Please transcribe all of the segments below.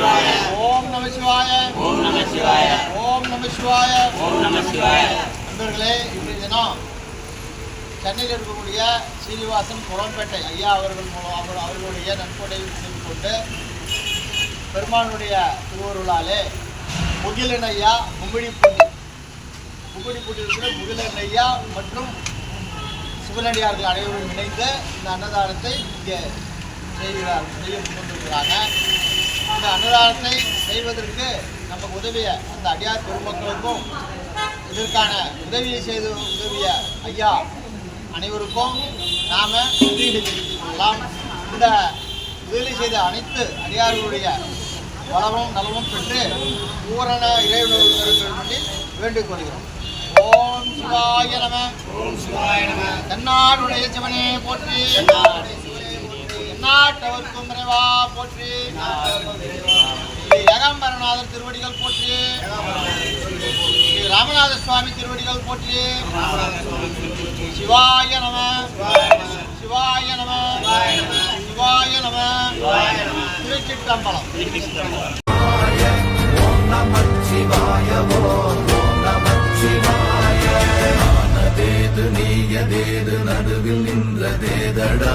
சிவாய ஓம் நம சிவாய. ஓம் நம சிவாய. ஓம் நம சிவாய. ஓம் நம சிவாய. நண்பர்களே இன்றைய தினம் சென்னையில் இருக்கக்கூடிய சீனிவாசன் புறம்பேட்டை ஐயா அவர்கள் மூலம் அவர் அவர்களுடைய நன்கொடை நினைவு கொண்டு பெருமானுடைய திருவருளாலே முகிலன் ஐயா மும்மிடிப்பூண்டி மும்மிடிப்பூண்டி இருக்கிற முகிலன் ஐயா மற்றும் சிவனடியார்கள் அனைவரும் இணைந்து இந்த அன்னதானத்தை இங்கே செய்கிறார் செய்ய முன்வந்திருக்கிறாங்க இந்த அன்னதானத்தை செய்வதற்கு நமக்கு உதவிய அந்த அடியார் பெருமக்களுக்கும் இதற்கான உதவியை செய்து உதவிய ஐயா அனைவருக்கும் நாம நன்றிகளை தெரிவித்துக் கொள்ளலாம். இந்த உதவி செய்த அனைத்து அடியார்களுடைய வளமும் நலமும் பெற்று பூரண இறைவனுடைய சொல்லி வேண்டிக் கொள்கிறோம். ஓம் சிவாய நம. ஓம் சிவாய நம. தென்னாடுடைய சிவனே போற்றி. எந்நாட்டவர்க்கும் இறைவா போற்றி. ஏகாம்பரநாதர் திருவடிகள் போற்றி. ராமநாத சுவாமி திருவடிகள் போற்றி. சிவாய நம. சிவாய நம. சிவாய நம. திருச்சிற்றம்பலம். ஆனதேது நீயதேது நடுவில் நின்றதேதடா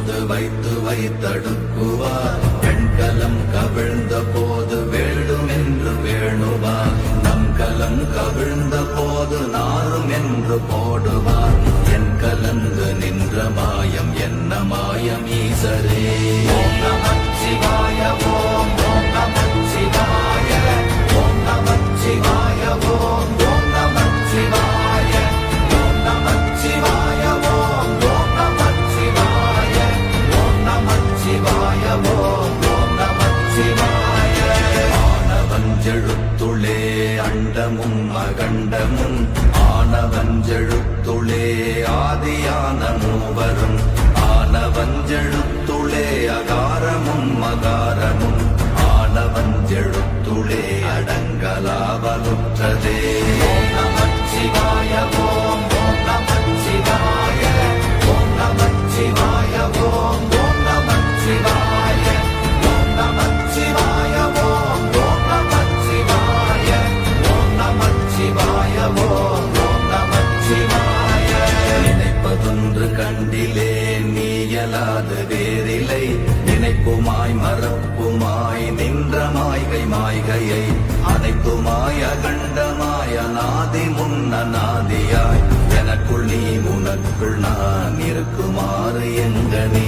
போது வைத்து வைத்தடுக்குவார் பெண்கலம் கவிழ்ந்த போது வேண்டும் என்று வேணுவார் நம் கலம் கவிழ்ந்த போது நாரும் என்று போடுவார் என் கலந்து நின்ற மாயம் என்ன மாயம் ஈசரே? ஓம் நமச்சிவாய ஓம் அண்டமும் அகண்டமும் ஆனவஞ்செழுத்துளே ஆதியான மூவரும் அனைத்துமாய் நின்ற மாய்கை மாய்கையை அனைத்துமாய் அகண்டமாய் அநாதி முன்ன நாதியாய். எனக்குள் நீ உனக்குள் நான் இருக்குமாறு எங்கனே